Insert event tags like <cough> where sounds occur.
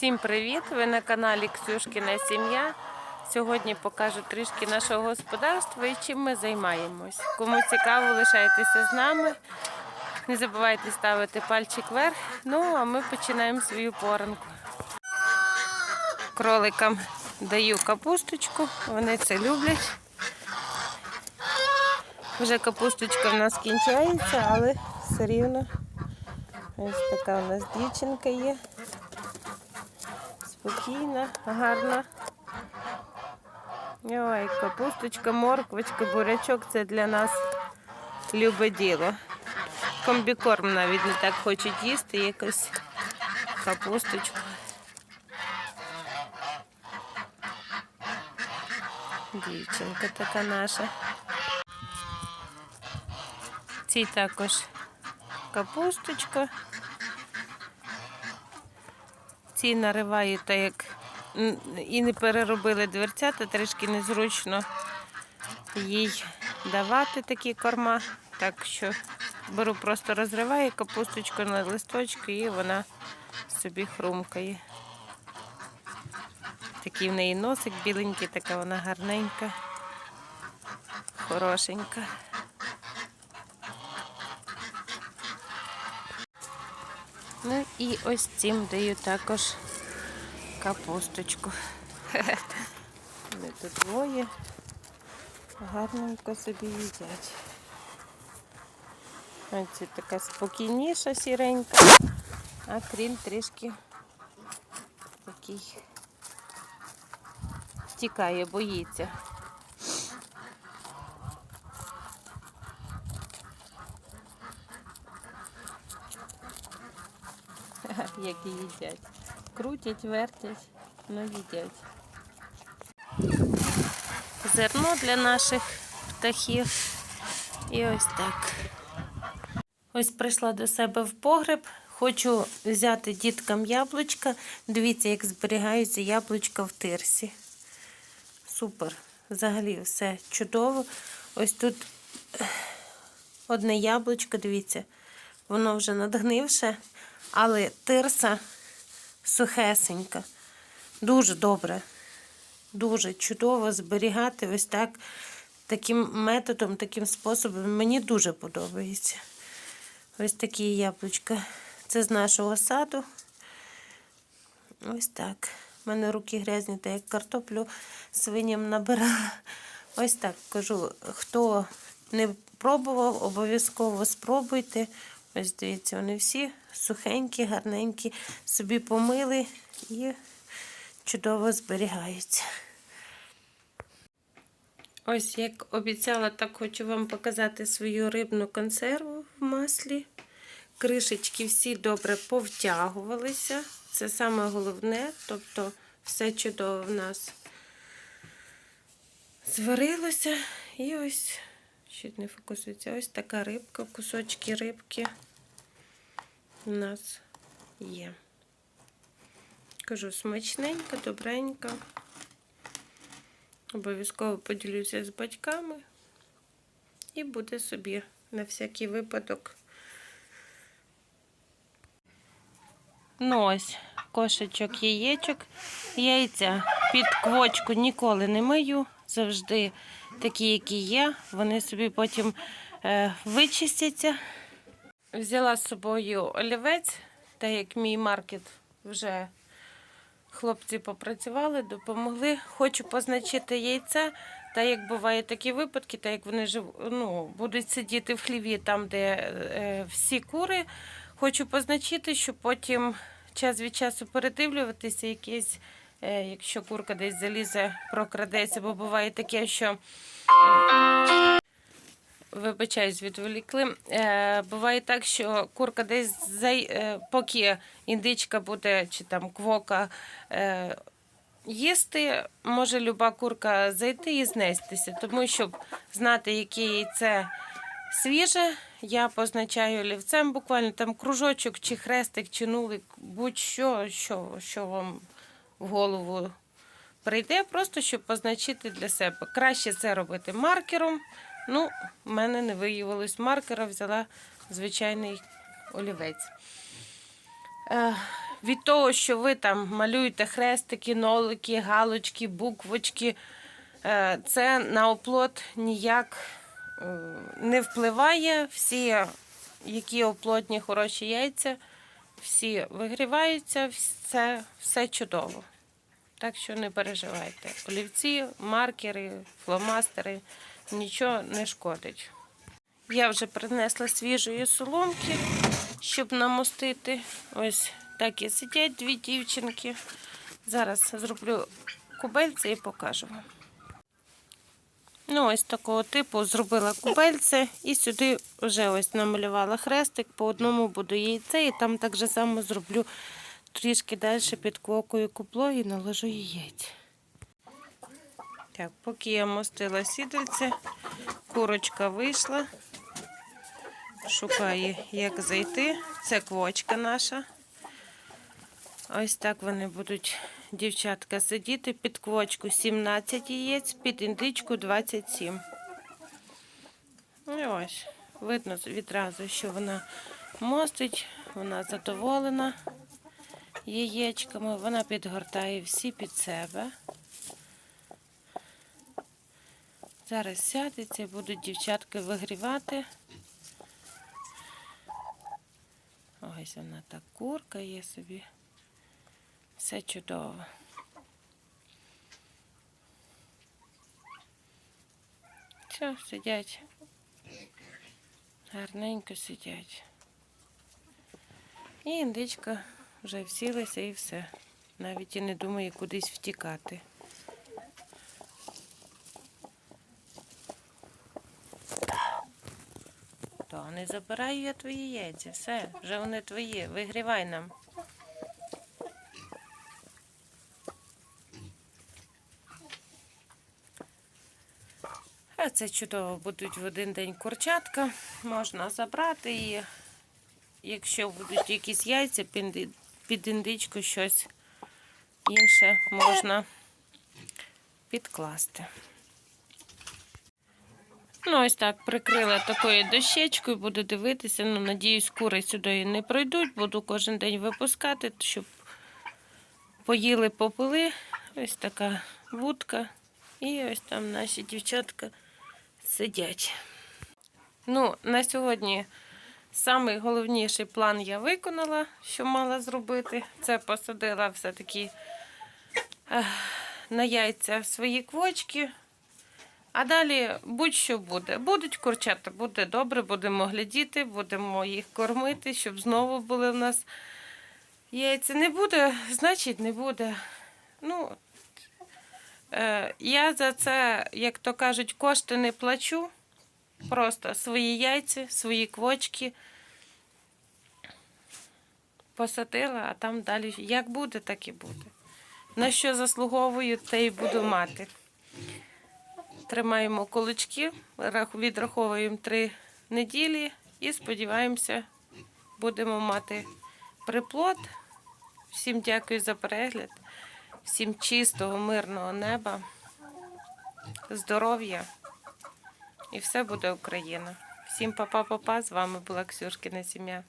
Всім привіт! Ви на каналі Ксюшкіна Сім'я. Сьогодні покажу трішки нашого господарства і чим ми займаємось. Кому цікаво, лишайтеся з нами. Не забувайте ставити пальчик вверх. Ну, а ми починаємо свою поранку. Кроликам даю капусточку, вони це люблять. Вже капусточка в нас кінчається, але все рівно. Ось така у нас дівчинка є. Спокійна, гарна. Ой, капусточка, морквочка, бурячок це для нас любе діло. Комбікорм навіть не так хочуть їсти, якось капусточку. Дівчинка така наша. Цій також капусточка. Ці нариваю так як і не переробили дверцята, трішки незручно їй давати такі корма. Так що беру, просто розриваю капусточку на листочки і вона собі хрумкає. Такий в неї носик біленький, така вона гарненька, хорошенька. Ну і ось цим даю також капусточку. <laughs> Вони тут двоє. Гарненько собі їдять. Ось така спокійніша сіренька, а крім трішки такий втікає, боїться. Як і їдять. Крутять, вертять, ну їдять. Зерно для наших птахів. І ось так. Ось прийшла до себе в погреб. Хочу взяти діткам яблучка. Дивіться, як зберігаються яблучка в тирсі. Супер. Взагалі все чудово. Ось тут одне яблучко, дивіться, воно вже надгнивше, але тирса сухесенька. Дуже добре, дуже чудово зберігати ось так, таким методом, таким способом. Мені дуже подобається. Ось такі яблучка. Це з нашого саду. Ось так. У мене руки грязні, так як картоплю свиням набирала. Ось так кажу, хто не пробував, обов'язково спробуйте. Ось дивіться, вони всі сухенькі, гарненькі, собі помили і чудово зберігаються. Ось, як обіцяла, так хочу вам показати свою рибну консерву в маслі. Кришечки всі добре повтягувалися. Це саме головне, тобто все чудово в нас зварилося. І ось, чуть не фокусується, ось така рибка, кусочки рибки у нас є. Кажу, смачненька, добренька. Обов'язково поділюся з батьками. І буде собі на всякий випадок. Ну ось, кошечок яєчок, яйця під квочку ніколи не мию. Завжди такі, які є. Вони собі потім е, вичистяться. Взяла з собою олівець, так як мій маркет вже хлопці попрацювали, допомогли. Хочу позначити яйце. Та як бувають такі випадки, так як вони жив, ну, будуть сидіти в хліві там, де е, всі кури. Хочу позначити, щоб потім час від часу передивлюватися, якісь, е, якщо курка десь залізе, прокрадеться, бо буває таке, що. Вибачаюсь, відволікли. Е, буває так, що курка десь зай, е, поки індичка буде чи там квока е, їсти, може люба курка зайти і знестися. Тому щоб знати, яке яйце свіже, я позначаю олівцем буквально там кружочок, чи хрестик, чи нулик, будь-що, що, що вам в голову прийде, просто щоб позначити для себе. Краще це робити маркером. Ну, в мене не виявилось маркера, взяла звичайний олівець. Е, від того, що ви там малюєте хрестики, нолики, галочки, буквочки, е, це на оплот ніяк не впливає. Всі, які оплотні хороші яйця, всі вигріваються, все, все чудово. Так що не переживайте. Олівці, маркери, фломастери нічого не шкодить. Я вже принесла свіжої соломки, щоб намостити. Ось так і сидять дві дівчинки. Зараз зроблю кубельце і покажу вам. Ну, ось такого типу зробила кубельце і сюди вже ось намалювала хрестик, по одному буду яйце, і там так же само зроблю трішки далі під квокою купло і наложу яйця. Так, поки я мостила сідальце, курочка вийшла, шукає, як зайти. Це квочка наша. Ось так вони будуть, дівчатка, сидіти під квочку 17 яєць, під індичку 27. Ну і ось, видно відразу, що вона мостить, вона задоволена яєчками, вона підгортає всі під себе. Зараз сядеться будуть дівчатки вигрівати. Ось вона так курка є собі. Все чудово. Все, сидять. Гарненько сидять. І індичка вже всілася і все. Навіть і не думає кудись втікати. То не забираю я твої яйця. Все, вже вони твої. Вигрівай нам. А це чудово будуть в один день курчатка. Можна забрати і якщо будуть якісь яйця під, індичку щось інше можна підкласти. Ну, ось так прикрила такою дощечкою, буду дивитися. Ну, надіюсь, кури сюди не пройдуть. Буду кожен день випускати, щоб поїли, попили. Ось така вудка. І ось там наші дівчатка сидять. Ну, на сьогодні самий головніший план я виконала, що мала зробити. Це посадила все-таки на яйця свої квочки. А далі будь-що буде. Будуть курчата, буде добре, будемо глядіти, будемо їх кормити, щоб знову були в нас яйця. Не буде, значить не буде. Ну, я за це, як то кажуть, кошти не плачу. Просто свої яйця, свої квочки посадила, а там далі як буде, так і буде. На що заслуговую, те і буду мати. Тримаємо кулички, відраховуємо три неділі і сподіваємося, будемо мати приплод. Всім дякую за перегляд, всім чистого, мирного неба, здоров'я і все буде Україна. Всім па-па-па-па, з вами була Ксюшкина сім'я.